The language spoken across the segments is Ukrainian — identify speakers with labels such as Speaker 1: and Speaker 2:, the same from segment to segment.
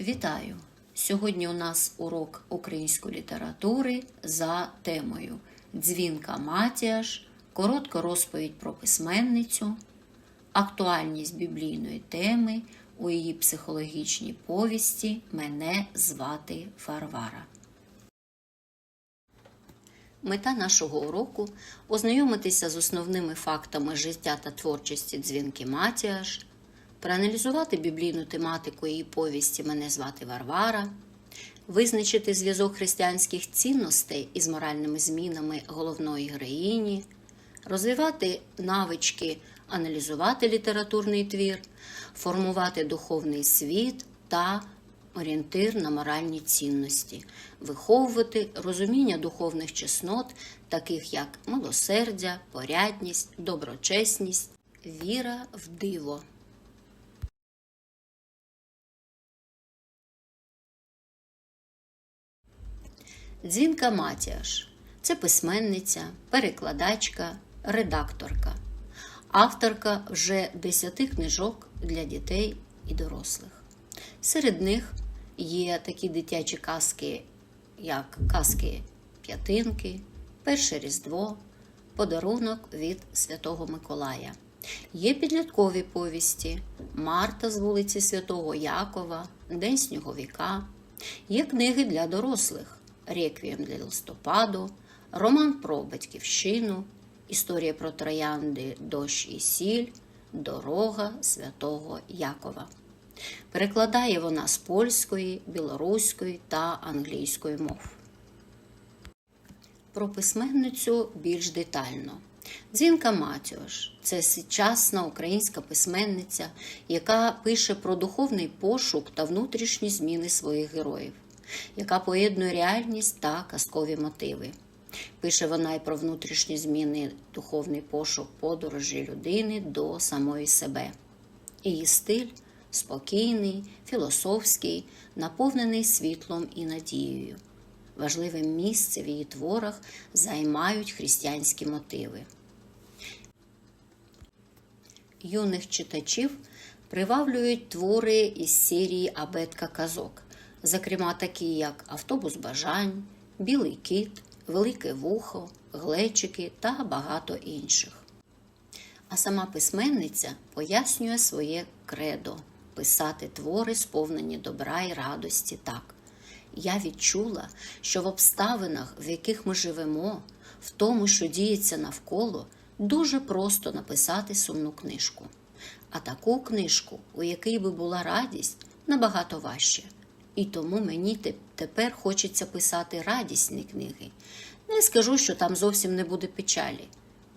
Speaker 1: Вітаю! Сьогодні у нас урок української літератури за темою Дзвінка Матіаш, коротка розповідь про письменницю, актуальність біблійної теми у її психологічній повісті Мене звати Фарвара. Мета нашого уроку ознайомитися з основними фактами життя та творчості дзвінки Матіаш, проаналізувати біблійну тематику її повісті Мене звати Варвара, визначити зв'язок християнських цінностей із моральними змінами головної героїні, розвивати навички, аналізувати літературний твір, формувати духовний світ та орієнтир на моральні цінності, виховувати розуміння духовних чеснот, таких як милосердя, порядність, доброчесність, віра в диво. Дзвінка Матіаш це письменниця, перекладачка, редакторка, авторка вже десяти книжок для дітей і дорослих. Серед них є такі дитячі казки, як казки П'ятинки, Перше Різдво, Подарунок від Святого Миколая. Є підліткові повісті Марта з вулиці Святого Якова, День Сніговіка. Є книги для дорослих Реквієм для листопаду, Роман про батьківщину, Історія про троянди Дощ і сіль, Дорога Святого Якова. Перекладає вона з польської, білоруської та англійської мов. Про письменницю більш детально. Дзвінка Матіош це сучасна українська письменниця, яка пише про духовний пошук та внутрішні зміни своїх героїв, яка поєднує реальність та казкові мотиви. Пише вона і про внутрішні зміни, духовний пошук подорожі людини до самої себе. Її стиль спокійний, філософський, наповнений світлом і надією. Важливе місце в її творах займають християнські мотиви. Юних читачів приваблюють твори із серії Абетка казок, зокрема такі, як Автобус бажань, Білий кіт, Велике вухо, Глечики та багато інших. А сама письменниця пояснює своє кредо писати твори, сповнені добра і радості так. Я відчула, що в обставинах, в яких ми живемо, в тому, що діється навколо, дуже просто написати сумну книжку. А таку книжку, у якій би була радість, набагато важче. І тому мені тепер хочеться писати радісні книги. Не скажу, що там зовсім не буде печалі.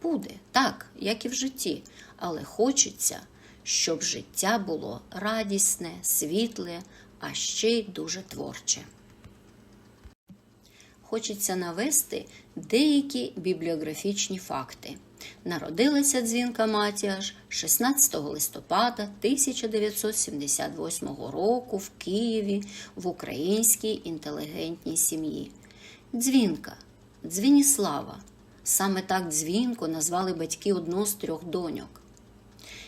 Speaker 1: Буде, так, як і в житті, але хочеться, щоб життя було радісне, світле, а ще й дуже творче. Хочеться навести деякі бібліографічні факти. Народилася дзвінка Матіаш 16 листопада 1978 року в Києві в українській інтелігентній сім'ї. Дзвінка, Дзвініслава. Саме так дзвінко назвали батьки одну з трьох доньок.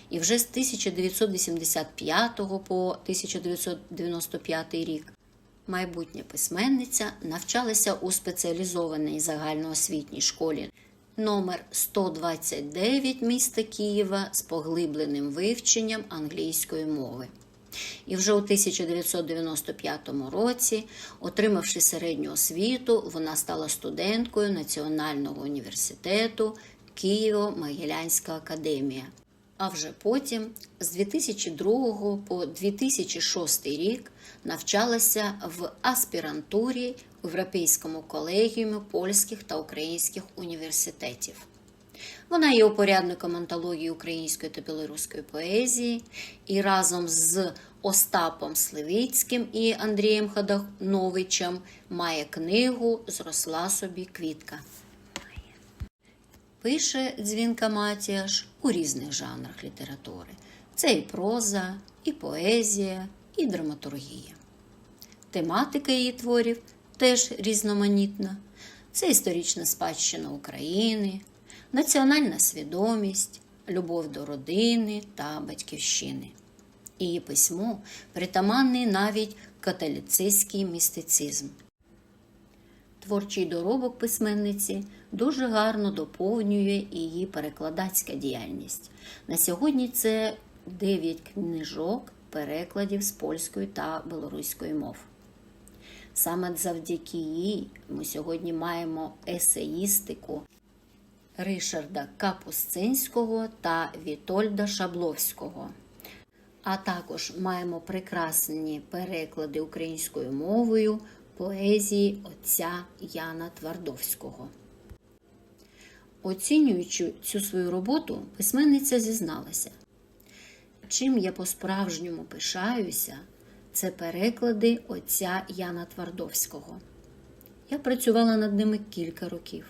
Speaker 1: І вже з 1985 по 1995 рік майбутня письменниця навчалася у спеціалізованій загальноосвітній школі номер 129 міста Києва з поглибленим вивченням англійської мови. І вже у 1995 році, отримавши середню освіту, вона стала студенткою Національного університету Києво-Могилянська академія. А вже потім, з 2002 по 2006 рік, навчалася в аспірантурі Європейському колегіумі польських та українських університетів. Вона є упорядником антології української та білоруської поезії і разом з Остапом Сливицьким і Андрієм Ходановичем має книгу Зросла собі квітка. Пише дзвінка Матіаш у різних жанрах літератури. Це і проза, і поезія, і драматургія. Тематика її творів теж різноманітна. Це історична спадщина України, національна свідомість, любов до родини та батьківщини. Її письмо притаманний навіть католицистський містицизм. Творчий доробок письменниці дуже гарно доповнює її перекладацька діяльність. На сьогодні це 9 книжок перекладів з польської та білоруської мов. Саме завдяки їй ми сьогодні маємо есеїстику Ришарда Капустинського та Вітольда Шабловського. А також маємо прекрасні переклади українською мовою поезії отця Яна Твардовського. Оцінюючи цю свою роботу, письменниця зізналася. Чим я по-справжньому пишаюся, це переклади отця Яна Твардовського. Я працювала над ними кілька років.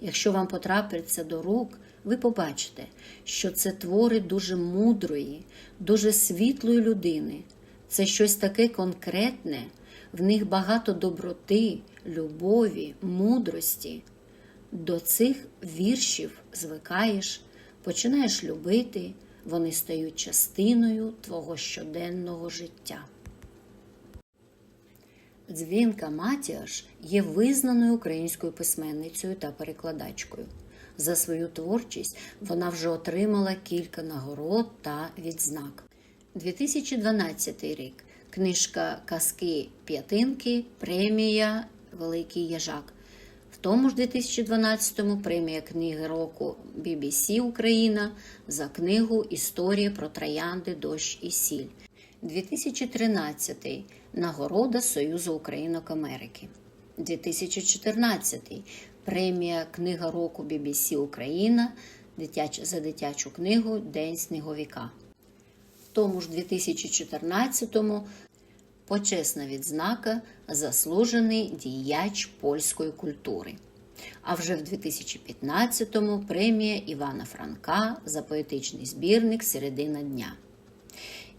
Speaker 1: Якщо вам потрапиться до рук, ви побачите, що це твори дуже мудрої, дуже світлої людини. Це щось таке конкретне, в них багато доброти, любові, мудрості. До цих віршів звикаєш, починаєш любити, вони стають частиною твого щоденного життя. Дзвінка Матіаш є визнаною українською письменницею та перекладачкою. За свою творчість вона вже отримала кілька нагород та відзнак. 2012 рік книжка Казки П'ятинки, премія Великий Яжак. В тому ж 2012-му премія книги року BBC Україна за книгу Історія про троянди, дощ і сіль. 2013 нагорода Союзу Українок Америки. 2014 премія Книга року BBC Україна за дитячу книгу День сніговіка. Тому ж 2014-му почесна відзнака Заслужений діяч польської культури. А вже в 2015-му премія Івана Франка за поетичний збірник Середина дня.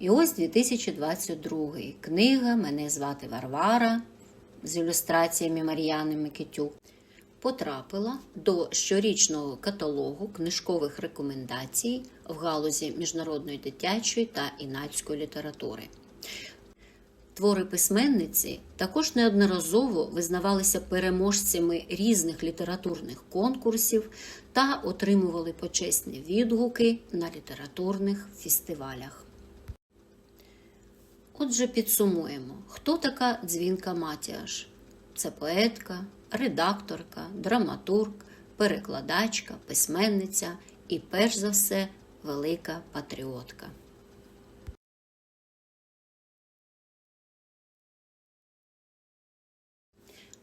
Speaker 1: І ось 2022 книга Мене звати Варвара з ілюстраціями Мар'яни Микитюк потрапила до щорічного каталогу книжкових рекомендацій в галузі міжнародної дитячої та інацької літератури. Твори письменниці також неодноразово визнавалися переможцями різних літературних конкурсів та отримували почесні відгуки на літературних фестивалях. Отже, підсумуємо, хто така дзвінка Матіаш? Це поетка, редакторка, драматург, перекладачка, письменниця і, перш за все, велика патріотка.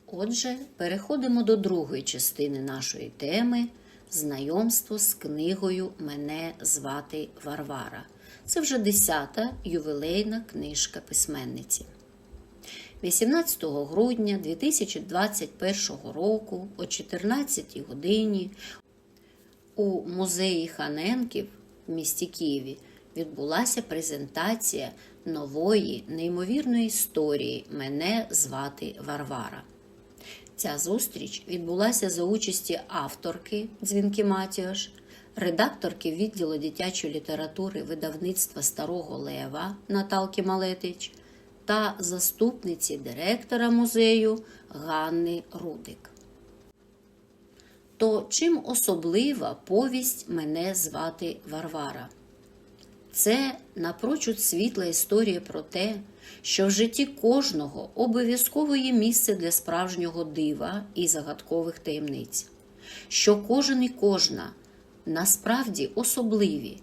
Speaker 1: Отже, переходимо до другої частини нашої теми знайомство з книгою Мене звати Варвара. Це вже десята ювілейна книжка письменниці. 18 грудня 2021 року о 14 годині у музеї Ханенків в місті Києві відбулася презентація нової неймовірної історії Мене звати Варвара. Ця зустріч відбулася за участі авторки Дзвінки Матіош, редакторки відділу дитячої літератури видавництва Старого Лева Наталки Малетич та заступниці директора музею Ганни Рудик. То чим особлива повість мене звати Варвара? Це напрочуд світла історія про те, що в житті кожного обов'язково є місце для справжнього дива і загадкових таємниць, що кожен і кожна насправді особливі,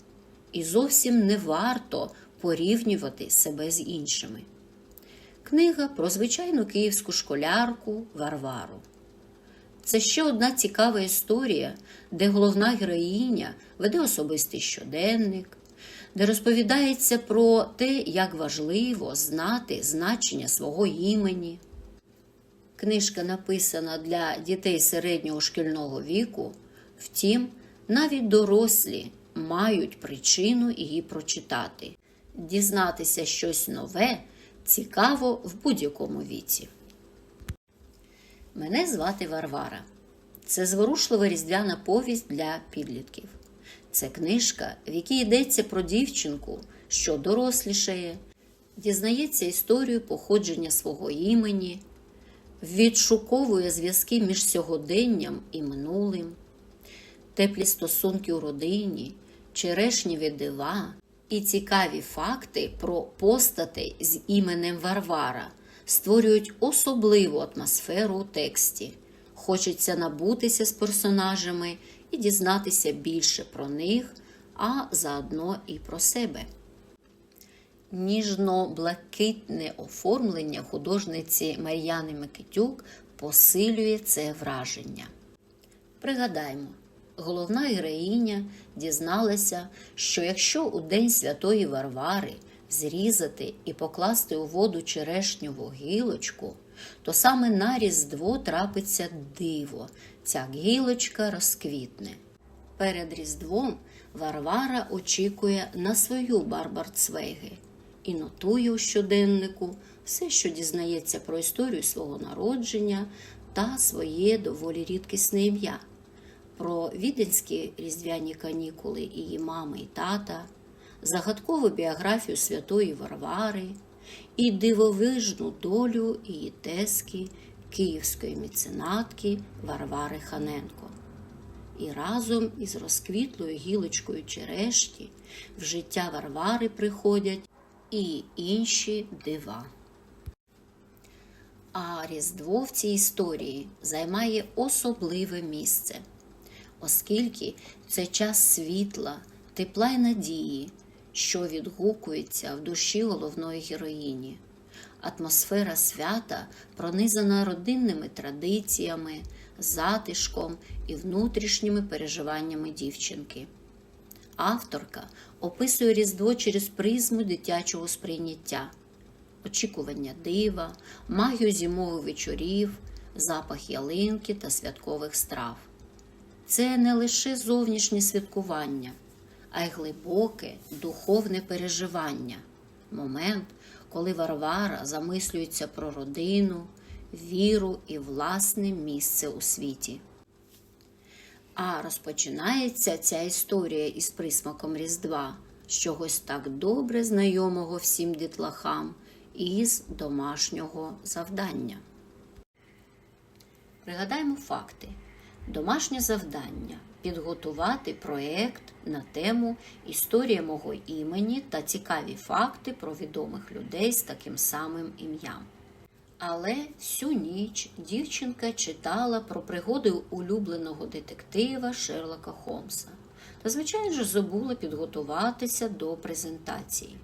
Speaker 1: і зовсім не варто порівнювати себе з іншими. Книга про звичайну київську школярку Варвару. Це ще одна цікава історія, де головна героїня веде особистий щоденник, де розповідається про те, як важливо знати значення свого імені. Книжка написана для дітей середнього шкільного віку, втім, навіть дорослі мають причину її прочитати, дізнатися щось нове, цікаво в будь-якому віці. Мене звати Варвара. Це зворушлива різдвяна повість для підлітків. Це книжка, в якій йдеться про дівчинку, що дорослішає, дізнається історію походження свого імені, відшуковує зв'язки між сьогоденням і минулим, теплі стосунки у родині, черешніві дива і цікаві факти про постатей з іменем Варвара створюють особливу атмосферу у тексті. Хочеться набутися з персонажами і дізнатися більше про них, а заодно і про себе. Ніжно-блакитне оформлення художниці Мар'яни Микитюк посилює це враження. Пригадаємо, головна героїня дізналася, що якщо у День Святої Варвари зрізати і покласти у воду черешньову гілочку, то саме на Різдво трапиться диво, ця гілочка розквітне. Перед Різдвом Варвара очікує на свою Барбарцвейги і нотує у щоденнику все, що дізнається про історію свого народження та своє доволі рідкісне ім'я, про віденські різдвяні канікули її мами і тата, загадкову біографію святої Варвари і дивовижну долю її тески, київської меценатки Варвари Ханенко. І разом із розквітлою гілочкою черешті в життя Варвари приходять і інші дива. А Різдво в цій історії займає особливе місце, оскільки це час світла, тепла й надії, що відгукується в душі головної героїні. Атмосфера свята пронизана родинними традиціями, затишком і внутрішніми переживаннями дівчинки. Авторка описує Різдво через призму дитячого сприйняття, очікування дива, магію зимових вечорів, запах ялинки та святкових страв. Це не лише зовнішнє святкування, а й глибоке духовне переживання, момент, коли Варвара замислюється про родину, віру і власне місце у світі. А розпочинається ця історія із присмаком Різдва, з чогось так добре знайомого всім дітлахам, із домашнього завдання. Пригадаємо факти. Домашнє завдання підготувати проєкт на тему Історія мого імені та цікаві факти про відомих людей з таким самим ім'ям. Але всю ніч дівчинка читала про пригоди улюбленого детектива Шерлока Холмса та, звичайно ж, забула підготуватися до презентації.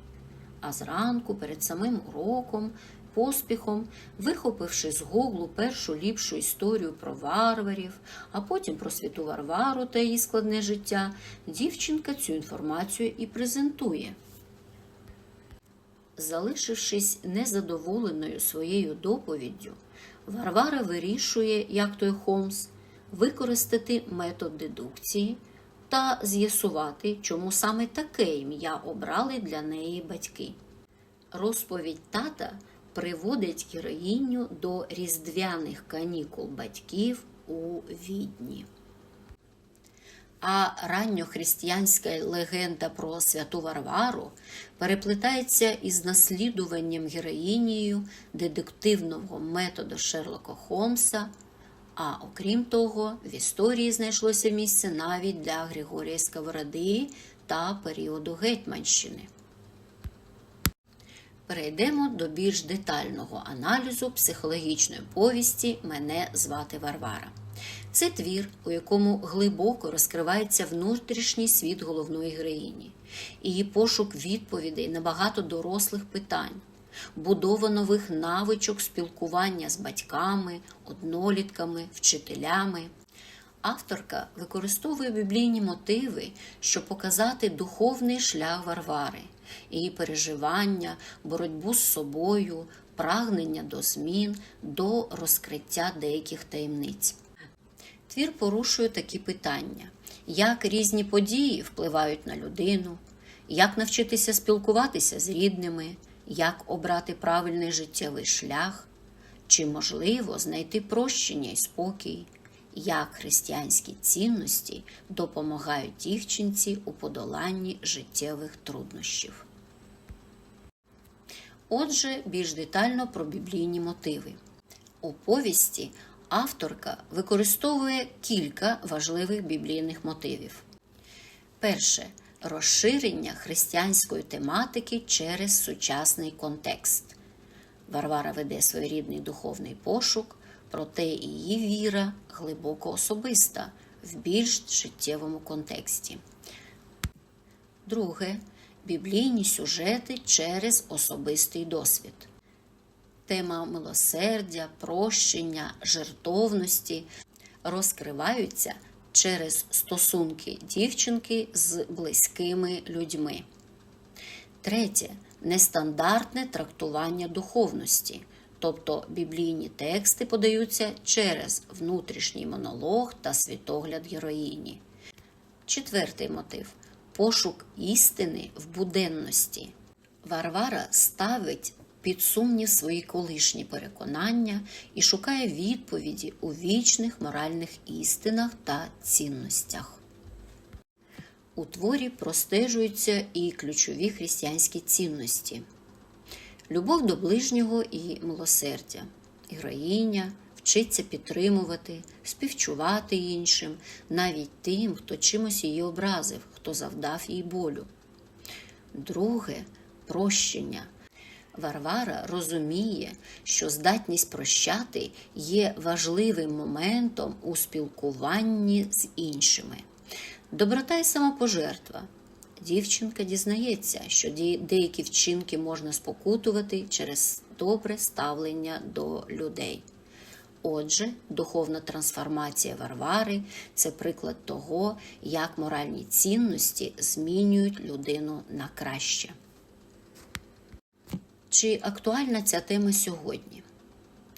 Speaker 1: А зранку, перед самим уроком, поспіхом, вихопивши з гуглу першу ліпшу історію про варварів, а потім про святу Варвару та її складне життя, дівчинка цю інформацію і презентує. Залишившись незадоволеною своєю доповіддю, Варвара вирішує, як той Холмс, використати метод дедукції та з'ясувати, чому саме таке ім'я обрали для неї батьки. Розповідь тата приводить героїню до різдвяних канікул батьків у відні. А ранньохристиянська легенда про святу Варвару переплетається із наслідуванням героїнією дедуктивного методу Шерлока Холмса. А окрім того, в історії знайшлося місце навіть для Григорія Сковороди та періоду Гетьманщини. Перейдемо до більш детального аналізу психологічної повісті Мене звати Варвара. Це твір, у якому глибоко розкривається внутрішній світ головної героїні, її пошук відповідей на багато дорослих питань, будова нових навичок спілкування з батьками, однолітками, вчителями. Авторка використовує біблійні мотиви, щоб показати духовний шлях Варвари, її переживання, боротьбу з собою, прагнення до змін, до розкриття деяких таємниць. Твір порушує такі питання: як різні події впливають на людину, як навчитися спілкуватися з рідними, як обрати правильний життєвий шлях, чи можливо знайти прощення і спокій, як християнські цінності допомагають дівчинці у подоланні життєвих труднощів. Отже, більш детально про біблійні мотиви. У повісті авторка використовує кілька важливих біблійних мотивів. Перше розширення християнської тематики через сучасний контекст. Варвара веде своєрідний духовний пошук, проте її віра глибоко особиста в більш життєвому контексті. Друге біблійні сюжети через особистий досвід. Тема милосердя, прощення, жертовності розкриваються через стосунки дівчинки з близькими людьми. Третє нестандартне трактування духовності, тобто біблійні тексти подаються через внутрішній монолог та світогляд героїні. Четвертий мотив пошук істини в буденності. Варвара ставить під сумнів свої колишні переконання і шукає відповіді у вічних моральних істинах та цінностях. У творі простежуються і ключові християнські цінності: любов до ближнього і милосердя, героїня вчиться підтримувати, співчувати іншим, навіть тим, хто чимось її образив, хто завдав їй болю. Друге прощення. Варвара розуміє, що здатність прощати є важливим моментом у спілкуванні з іншими. Доброта і самопожертва. Дівчинка дізнається, що деякі вчинки можна спокутувати через добре ставлення до людей. Отже, духовна трансформація Варвари це приклад того, як моральні цінності змінюють людину на краще. Чи актуальна ця тема сьогодні?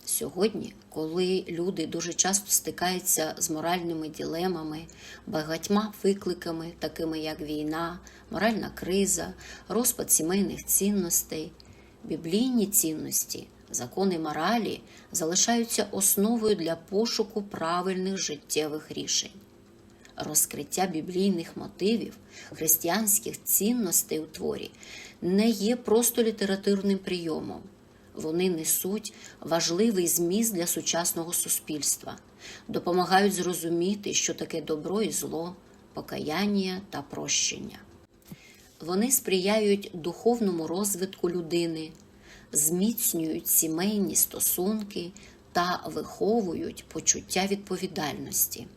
Speaker 1: Сьогодні, коли люди дуже часто стикаються з моральними ділемами, багатьма викликами, такими як війна, моральна криза, розпад сімейних цінностей, біблійні цінності, закони моралі залишаються основою для пошуку правильних життєвих рішень. Розкриття біблійних мотивів, християнських цінностей у творі не є просто літературним прийомом. Вони несуть важливий зміст для сучасного суспільства, допомагають зрозуміти, що таке добро і зло, покаяння та прощення. Вони сприяють духовному розвитку людини, зміцнюють сімейні стосунки та виховують почуття відповідальності.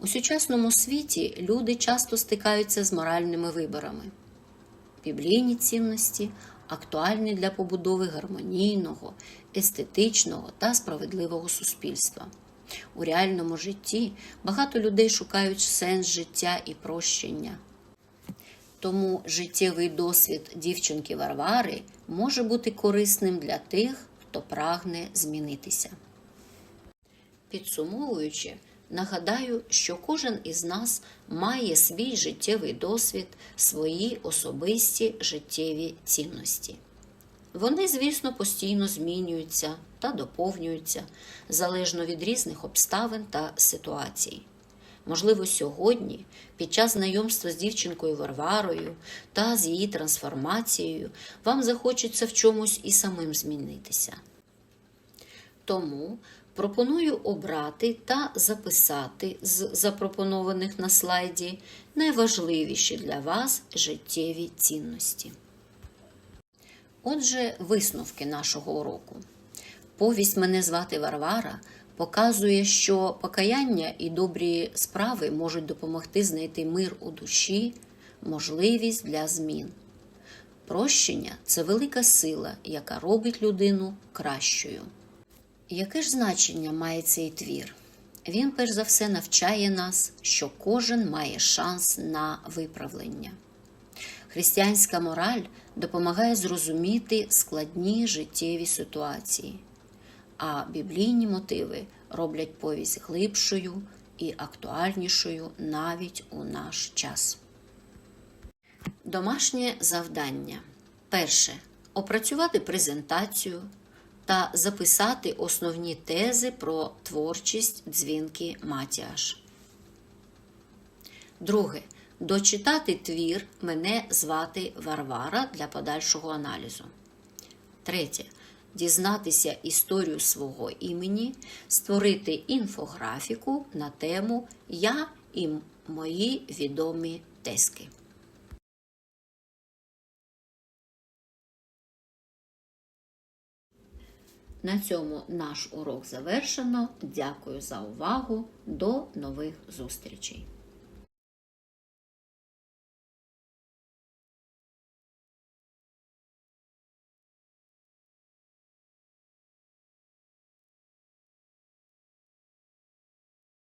Speaker 1: У сучасному світі люди часто стикаються з моральними виборами. Біблійні цінності актуальні для побудови гармонійного, естетичного та справедливого суспільства. У реальному житті багато людей шукають сенс життя і прощення. Тому життєвий досвід дівчинки Варвари може бути корисним для тих, хто прагне змінитися. Підсумовуючи, нагадаю, що кожен із нас має свій життєвий досвід, свої особисті життєві цінності. Вони, звісно, постійно змінюються та доповнюються залежно від різних обставин та ситуацій. Можливо, сьогодні, під час знайомства з дівчинкою Варварою та з її трансформацією, вам захочеться в чомусь і самим змінитися. Тому пропоную обрати та записати з запропонованих на слайді найважливіші для вас життєві цінності. Отже, висновки нашого уроку. Повість мене звати Варвара показує, що покаяння і добрі справи можуть допомогти знайти мир у душі, можливість для змін. Прощення це велика сила, яка робить людину кращою. Яке ж значення має цей твір? Він, перш за все, навчає нас, що кожен має шанс на виправлення. Християнська мораль допомагає зрозуміти складні життєві ситуації, а біблійні мотиви роблять повість глибшою і актуальнішою навіть у наш час. Домашнє завдання. Перше. Опрацювати презентацію та записати основні тези про творчість дзвінки Матіаш. Друге. Дочитати твір Мене звати Варвара для подальшого аналізу. Третє. Дізнатися історію свого імені, створити інфографіку на тему Я і мої відомі тески. На цьому наш урок завершено. Дякую за увагу. До нових зустрічей!